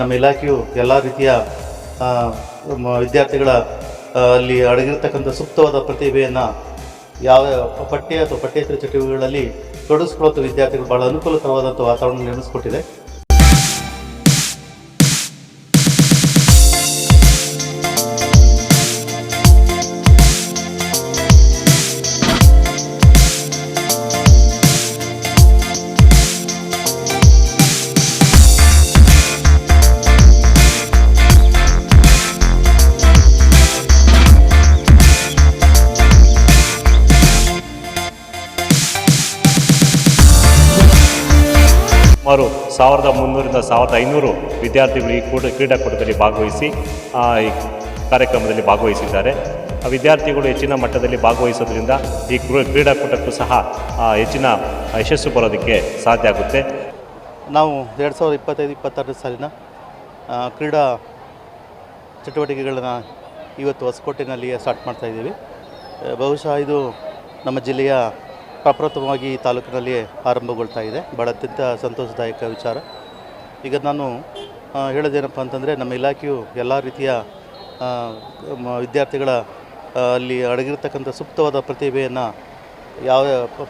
ನಮ್ಮ ಇಲಾಖೆಯು ಎಲ್ಲ ರೀತಿಯ ವಿದ್ಯಾರ್ಥಿಗಳ ಅಲ್ಲಿ ಅಡಗಿರ್ತಕ್ಕಂಥ ಸೂಕ್ತವಾದ ಪ್ರತಿಭೆಯನ್ನು ಯಾವ, ಪಠ್ಯ ಅಥವಾ ಪಠ್ಯೇತರ ಚಟುವಟಿಕೆಗಳಲ್ಲಿ ತೊಡಗಿಸ್ಕೊಳ್ಳುವಂಥ ವಿದ್ಯಾರ್ಥಿಗಳು ಭಾಳ ಅನುಕೂಲಕರವಾದಂಥ ವಾತಾವರಣ ನಿರ್ಮಿಸಿಕೊಟ್ಟಿದೆ ಸುಮಾರು ಸಾವಿರದ ಮುನ್ನೂರಿಂದ ಸಾವಿರದ ಐನೂರು ವಿದ್ಯಾರ್ಥಿಗಳು ಈ ಕೂಡ ಕ್ರೀಡಾಕೂಟದಲ್ಲಿ ಭಾಗವಹಿಸಿ ಈ ಕಾರ್ಯಕ್ರಮದಲ್ಲಿ ಭಾಗವಹಿಸಿದ್ದಾರೆ. ವಿದ್ಯಾರ್ಥಿಗಳು ಹೆಚ್ಚಿನ ಮಟ್ಟದಲ್ಲಿ ಭಾಗವಹಿಸೋದ್ರಿಂದ ಈ ಕ್ರೀ- ಕ್ರೀಡಾಕೂಟಕ್ಕೂ ಸಹ ಹೆಚ್ಚಿನ ಯಶಸ್ಸು ಬರೋದಕ್ಕೆ ಸಾಧ್ಯ ಆಗುತ್ತೆ. ನಾವು ಎರಡು ಸಾವಿರದ ಇಪ್ಪತ್ತೈದು ಇಪ್ಪತ್ತಾರನೇ ಸಾಲಿನ ಕ್ರೀಡಾ ಚಟುವಟಿಕೆಗಳನ್ನು ಇವತ್ತು ಹೊಸಕೋಟೆನಲ್ಲಿ ಸ್ಟಾರ್ಟ್ ಮಾಡ್ತಾ ಇದ್ದೀವಿ. ಬಹುಶಃ ಇದು ನಮ್ಮ ಜಿಲ್ಲೆಯ ಪ್ರಪ್ರಥಮವಾಗಿ ಈ ತಾಲೂಕಿನಲ್ಲಿ ಆರಂಭಗೊಳ್ತಾ ಇದೆ. ಭಾಳ ಅತ್ಯಂತ ಸಂತೋಷದಾಯಕ ವಿಚಾರ. ಈಗ ನಾನು ಹೇಳೋದೇನಪ್ಪ ಅಂತಂದರೆ, ನಮ್ಮ ಇಲಾಖೆಯು ಎಲ್ಲ ರೀತಿಯ ವಿದ್ಯಾರ್ಥಿಗಳ ಅಲ್ಲಿ ಅಡಗಿರ್ತಕ್ಕಂಥ ಸೂಕ್ತವಾದ ಪ್ರತಿಭೆಯನ್ನು ಯಾವ,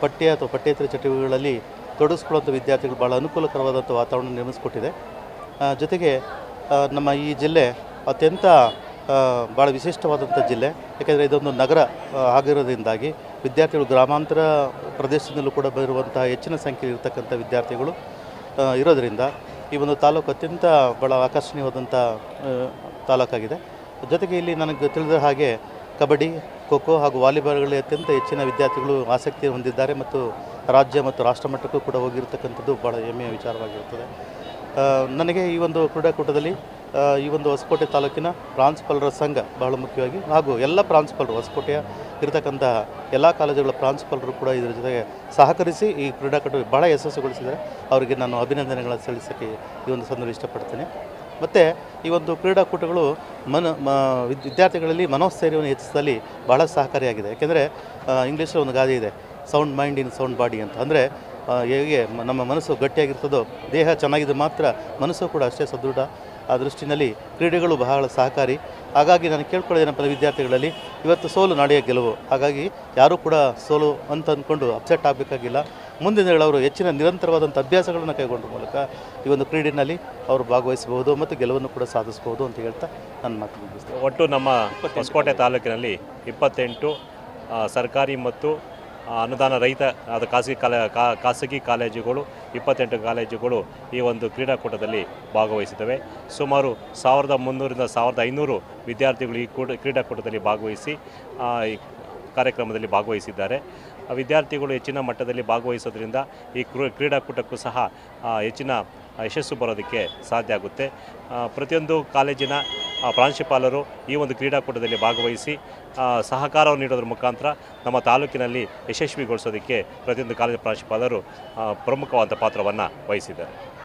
ಪಠ್ಯ ಅಥವಾ ಪಠ್ಯೇತರ ಚಟುವಟಿಕೆಗಳಲ್ಲಿ ತೊಡಗಿಸ್ಕೊಳ್ಳುವಂಥ ವಿದ್ಯಾರ್ಥಿಗಳು ಭಾಳ ಅನುಕೂಲಕರವಾದಂಥ ವಾತಾವರಣ ನಿರ್ಮಿಸಿಕೊಟ್ಟಿದೆ. ಜೊತೆಗೆ ನಮ್ಮ ಈ ಜಿಲ್ಲೆ ಅತ್ಯಂತ ಭಾಳ ವಿಶಿಷ್ಟವಾದಂಥ ಜಿಲ್ಲೆ. ಯಾಕೆಂದರೆ ಇದೊಂದು ನಗರ ಆಗಿರೋದ್ರಿಂದಾಗಿ ವಿದ್ಯಾರ್ಥಿಗಳು ಗ್ರಾಮಾಂತರ ಪ್ರದೇಶದಲ್ಲೂ ಕೂಡ ಬರುವಂತಹ ಹೆಚ್ಚಿನ ಸಂಖ್ಯೆಯಲ್ಲಿ ಇರತಕ್ಕಂಥ ವಿದ್ಯಾರ್ಥಿಗಳು ಇರೋದರಿಂದ ಈ ಒಂದು ತಾಲೂಕು ಅತ್ಯಂತ ಭಾಳ ಆಕರ್ಷಣೀಯವಾದಂಥ ತಾಲೂಕಾಗಿದೆ. ಜೊತೆಗೆ ಇಲ್ಲಿ ನನಗೆ ತಿಳಿದ ಹಾಗೆ ಕಬಡ್ಡಿ, ಖೋ ಹಾಗೂ ವಾಲಿಬಾಲ್ಗಳಲ್ಲಿ ಅತ್ಯಂತ ಹೆಚ್ಚಿನ ವಿದ್ಯಾರ್ಥಿಗಳು ಆಸಕ್ತಿ ಹೊಂದಿದ್ದಾರೆ ಮತ್ತು ರಾಜ್ಯ ಮತ್ತು ರಾಷ್ಟ್ರ ಮಟ್ಟಕ್ಕೂ ಕೂಡ ಹೋಗಿರ್ತಕ್ಕಂಥದ್ದು ಭಾಳ ಹೆಮ್ಮೆಯ ವಿಚಾರವಾಗಿರುತ್ತದೆ. ನನಗೆ ಈ ಒಂದು ಕ್ರೀಡಾಕೂಟದಲ್ಲಿ ಈ ಒಂದು ಹೊಸಕೋಟೆ ತಾಲೂಕಿನ ಪ್ರಾಂಶುಪಾಲರ ಸಂಘ ಬಹಳ ಮುಖ್ಯವಾಗಿ ಹಾಗೂ ಎಲ್ಲ ಪ್ರಾಂಶುಪಾಲರು, ಹೊಸಕೋಟೆಯ ಇರತಕ್ಕಂಥ ಎಲ್ಲ ಕಾಲೇಜುಗಳ ಪ್ರಾಂಶುಪಾಲರು ಕೂಡ ಇದರ ಜೊತೆಗೆ ಸಹಕರಿಸಿ ಈ ಕ್ರೀಡಾಕೂಟ ಭಾಳ ಯಶಸ್ಸುಗೊಳಿಸಿದ್ದಾರೆ ಅವರಿಗೆ ನಾನು ಅಭಿನಂದನೆಗಳನ್ನು ಸಲ್ಲಿಸೋಕ್ಕೆ ಈ ಒಂದು ಸಂದರ್ಭ ಇಷ್ಟಪಡ್ತೇನೆ. ಮತ್ತು ಈ ಒಂದು ಕ್ರೀಡಾಕೂಟಗಳು ಮನ, ಮ ವಿದ್ಯಾರ್ಥಿಗಳಲ್ಲಿ ಮನೋಸ್ಥೈರ್ಯವನ್ನು ಹೆಚ್ಚಿಸಲಿ ಬಹಳ ಸಹಕಾರಿಯಾಗಿದೆ. ಯಾಕೆಂದರೆ ಇಂಗ್ಲೀಷಲ್ಲಿ ಒಂದು ಗಾದೆ ಇದೆ, sound mind in sound body ಅಂತ. ಅಂದರೆ ಹೇಗೆ ನಮ್ಮ ಮನಸ್ಸು ಗಟ್ಟಿಯಾಗಿರ್ತದೋ, ದೇಹ ಚೆನ್ನಾಗಿದ್ರೆ ಮಾತ್ರ ಮನಸ್ಸು ಕೂಡ ಅಷ್ಟೇ ಸದೃಢ ಆ ದೃಷ್ಟಿನಲ್ಲಿ ಕ್ರೀಡೆಗಳು ಬಹಳ ಸಹಕಾರಿ. ಹಾಗಾಗಿ ನಾನು ಕೇಳ್ಕೊಳ್ಳೋದೇನಪ್ಪ ವಿದ್ಯಾರ್ಥಿಗಳಲ್ಲಿ ಇವತ್ತು ಸೋಲು ನಾಳೆಯ ಗೆಲುವು. ಹಾಗಾಗಿ ಯಾರೂ ಕೂಡ ಸೋಲು ಅಂತ ಅಂದ್ಕೊಂಡು ಅಪ್ಸೆಟ್ ಆಗಬೇಕಾಗಿಲ್ಲ. ಮುಂದಿನ ಅವರು ಹೆಚ್ಚಿನ ನಿರಂತರವಾದಂಥ ಅಭ್ಯಾಸಗಳನ್ನು ಕೈಗೊಂಡ ಮೂಲಕ ಈ ಒಂದು ಕ್ರೀಡೆಯಲ್ಲಿ ಅವರು ಭಾಗವಹಿಸಬಹುದು ಮತ್ತು ಗೆಲುವನ್ನು ಕೂಡ ಸಾಧಿಸಬಹುದು ಅಂತ ಹೇಳ್ತಾ ನನ್ನ ಮಾತು ಒಟ್ಟು ನಮ್ಮ ಹೊಸಕೋಟೆ ತಾಲೂಕಿನಲ್ಲಿ ಇಪ್ಪತ್ತೆಂಟು ಸರ್ಕಾರಿ ಮತ್ತು ಅನುದಾನ ರಹಿತ, ಅದು ಖಾಸಗಿ ಕಾಲೇ ಖಾಸಗಿ ಕಾಲೇಜುಗಳು, ಇಪ್ಪತ್ತೆಂಟು ಕಾಲೇಜುಗಳು ಈ ಒಂದು ಕ್ರೀಡಾಕೂಟದಲ್ಲಿ ಭಾಗವಹಿಸಿದ್ದಾವೆ ಸುಮಾರು ಸಾವಿರದ ಮುನ್ನೂರಿಂದ ಸಾವಿರದ ಐನೂರು ವಿದ್ಯಾರ್ಥಿಗಳು ಈ ಕೂಡ ಕ್ರೀಡಾಕೂಟದಲ್ಲಿ ಭಾಗವಹಿಸಿ ಈ ಕಾರ್ಯಕ್ರಮದಲ್ಲಿ ಭಾಗವಹಿಸಿದ್ದಾರೆ. ವಿದ್ಯಾರ್ಥಿಗಳು ಹೆಚ್ಚಿನ ಮಟ್ಟದಲ್ಲಿ ಭಾಗವಹಿಸೋದ್ರಿಂದ ಈ ಕ್ರೀ- ಕ್ರೀಡಾಕೂಟಕ್ಕೂ ಸಹ ಹೆಚ್ಚಿನ ಯಶಸ್ಸು ಬರೋದಕ್ಕೆ ಸಾಧ್ಯ ಆಗುತ್ತೆ. ಪ್ರತಿಯೊಂದು ಕಾಲೇಜಿನ ಪ್ರಾಂಶುಪಾಲರು ಈ ಒಂದು ಕ್ರೀಡಾಕೂಟದಲ್ಲಿ ಭಾಗವಹಿಸಿ ಸಹಕಾರವನ್ನು ನೀಡೋದ್ರ ಮುಖಾಂತರ ನಮ್ಮ ತಾಲೂಕಿನಲ್ಲಿ ಯಶಸ್ವಿಗೊಳಿಸೋದಕ್ಕೆ ಪ್ರತಿಯೊಂದು ಕಾಲೇಜು ಪ್ರಾಂಶುಪಾಲರು ಪ್ರಮುಖವಾದ ಪಾತ್ರವನ್ನು ವಹಿಸಿದ್ದಾರೆ.